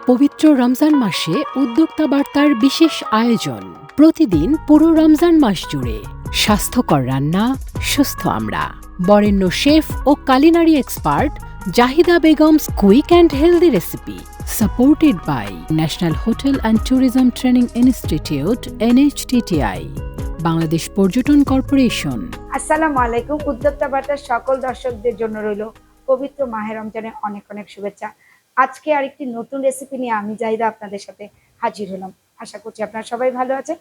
পবিত্র রমজান মাসে উদ্যোক্তা বার্তার বিশেষ আয়োজন। প্রতিদিন পুরো রমজান মাস জুড়ে স্বাস্থ্যকর রান্না, সুস্থ আমরা। বরেণ্য chef O culinary expert Zahida Begum's quick and healthy recipe supported by national hotel and tourism training institute NHTTI Bangladesh পর্যটন কর্পোরেশন। আসসালামু আলাইকুম। উদ্যোক্তা বার্তার সকল দর্শকদের জন্য রইল পবিত্র মাহে রমজানের অনেক অনেক শুভেচ্ছা। আজকে আরেকটি নতুন রেসিপি নিয়ে আমি জাহিদা আপনাদের সাথে হাজির হলাম। আশা করছি আপনারা সবাই ভালো আছেন।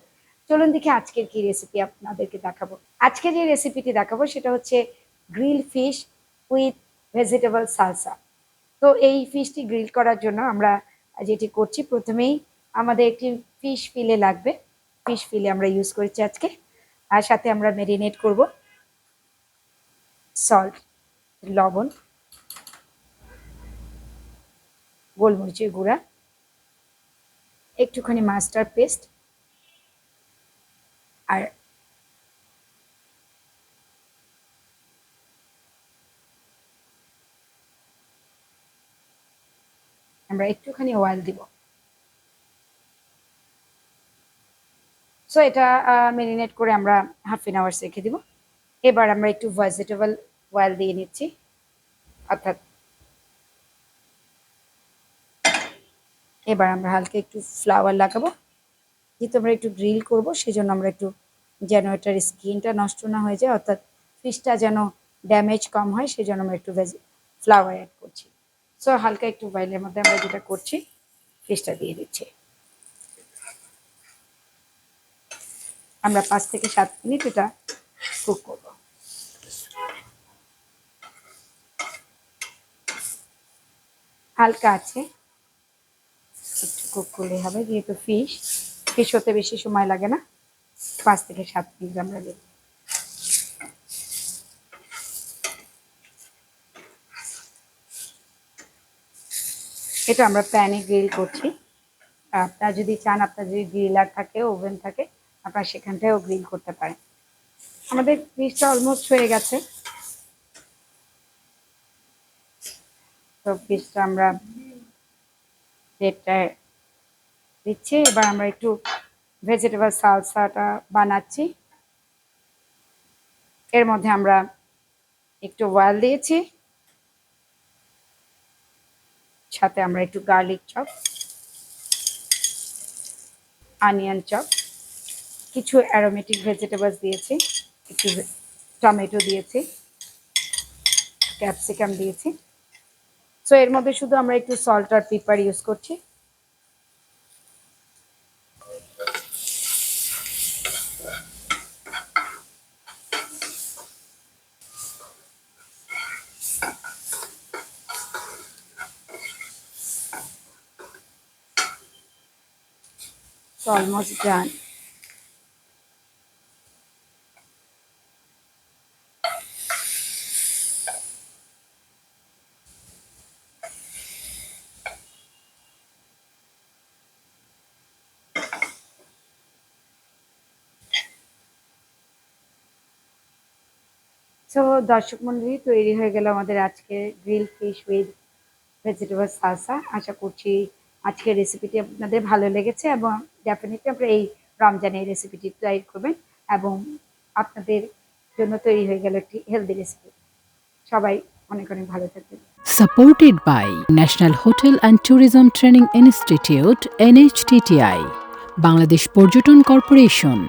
চলুন দেখি আজকের কি রেসিপি আপনাদেরকে দেখাবো। আজকে যে রেসিপিটি দেখাবো সেটা হচ্ছে grill fish with vegetable salsa তো এই ফিশটি গ্রিল করার জন্য আমরা যেটি করছি, প্রথমেই আমাদের একটি ফিশ ফিলে লাগবে। ফিশ ফিলে আমরা ইউজ করেছি আজকে। আর সাথে আমরা মেরিনেট করব। সল্ট লবণ। গোলমরিচের গুঁড়া, একটুখানি মাস্টার পেস্ট, আর আমরা একটুখানি অয়েল দিব। সো এটা মেরিনেট করে আমরা হাফ এন আওয়ার্স রেখে দিব। এবার আমরা একটু ভেজিটেবল অয়েল দিয়ে নিচ্ছি, অর্থাৎ এবার আমরা হালকা একটু ফ্লাওয়ার লাগাবো। যেহেতু আমরা একটু গ্রিল করব, সেজন্য আমরা একটু যেন এটার স্কিনটা নষ্ট না হয়ে যায়, অর্থাৎ ফিশটা যেন ড্যামেজ কম হয়, সেজন্য আমরা একটু ফ্লাওয়ার অ্যাড করছি। সো হালকা একটু বাইলের মধ্যে আমরা যেটা করছি ফিশটা দিয়ে দিচ্ছি। আমরা পাঁচ থেকে সাত মিনিট এটা কুক করব। হালকা আছে। কুক করলে হবে, যেহেতু ফিশ ফিশ হতে বেশি সময় লাগে না। পাঁচ থেকে সাত মিনিট আমরা দেব। এটা আমরা প্যানে গ্রিল করছি। আপনার যদি চান, আপনার যদি গ্রিলার থাকে ওভেন থাকে, আপনারা সেখানটায়ও গ্রিল করতে পারেন। আমাদের ফিশটা অলমোস্ট হয়ে গেছে। তো ফিশটা আমরা প্লেটটায় দিচ্ছি। এবার আমরা একটু ভেজিটেবল সালসাটা বানাচ্ছি। এর মধ্যে আমরা একটু অয়েল দিয়েছি। সাথে আমরা একটু গার্লিক চপ আনিয়ন চপ কিছু অ্যারোমেটিক ভেজিটেবলস দিয়েছি, একটু টমেটো দিয়েছি ক্যাপসিকাম দিয়েছি। সো এর মধ্যে শুধু আমরা একটু সল্ট আর পেপার ইউজ করছি। So almost done. সো দর্শক মন্ডলী, তৈরি হয়ে গেল আমাদের আজকে grill fish with vegetable salsa আশা করছি আজকের রেসিপিটি আপনাদের ভালো লেগেছে এবং ডেফিনেটলি আপনারা এই রমজানের রেসিপিটি তৈরি করবেন এবং আপনাদের জন্য তৈরি হয়ে গেল একটি হেলদি রেসিপি সবাই অনেক অনেক ভালো থাকবেন। Supported by National Hotel and Tourism Training Institute NHTTI Bangladesh পর্যটন কর্পোরেশন